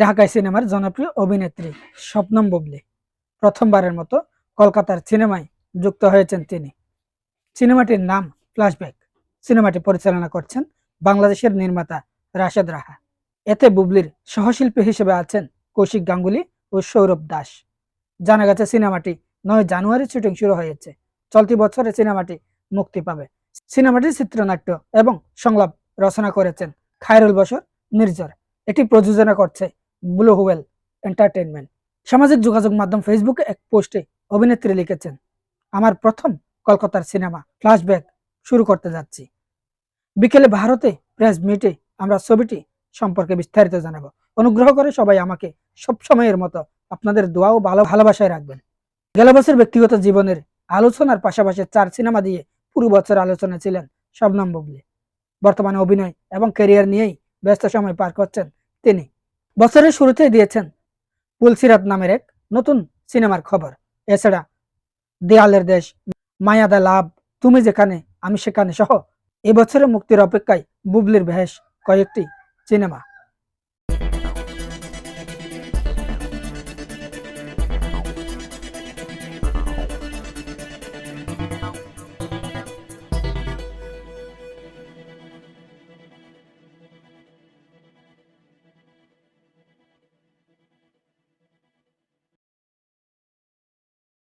ঢাকাই সিনেমার জনপ্রিয় অভিনেত্রী শবনম বুবলি। প্রথমবারের মতো কলকাতার সিনেমায় যুক্ত হয়েছেন তিনি। সিনেমাটির নাম ফ্ল্যাশব্যাক। সিনেমাটি পরিচালনা করছেন বাংলাদেশের নির্মাতা রাশেদ রাহা। এতে বুবলির সহশিল্পী হিসেবে আছেন কৌশিক গাঙ্গুলি ও সৌরভ দাস। জানা গেছে সিনেমাটি নয় জানুয়ারি শুটিং শুরু হয়েছে। চলতি বছরে সিনেমাটি মুক্তি পাবে। সিনেমাটির চিত্রনাট্য এবং সংলাপ রচনা করেছেন খায়রুল বসর নির্জর এটি প্রযোজনা করছে ব্লু হুয়েল এন্টারটেনমেন্ট সামাজিক যোগাযোগ মাধ্যম ফেসবুকে এক পোস্টে অভিনেত্রী লিখেছেন, আমার প্রথম কলকাতার সিনেমা, ফ্ল্যাশব্যাক শুরু করতে যাচ্ছি। বিকেলে ভারতে প্রেস মিটে আমরা ছবিটি সম্পর্কে বিস্তারিত জানাব। অনুগ্রহ করে সবাই আমাকে সব সময়ের মতো আপনাদের দোয়াও ভালো ভালোবাসায় রাখবেন। গেল বছর ব্যক্তিগত জীবনের আলোচনার পাশাপাশি চার সিনেমা দিয়ে পুরো বছর আলোচনা ছিলেন শবনম বুবলি। বর্তমানে অভিনয় এবং ক্যারিয়ার নিয়েই ব্যস্ত সময় পার করছেন তিনি। বছরের শুরুতেই দিয়েছেন পুলসিরাত নামের এক নতুন সিনেমার খবর। এছাড়া দেয়ালের দেশ, মায়াদা লাভ, তুমি যেখানে, আমি সেখানে সহ এবছরে মুক্তির অপেক্ষায় বুবলির ভেষ কয়েকটি সিনেমা।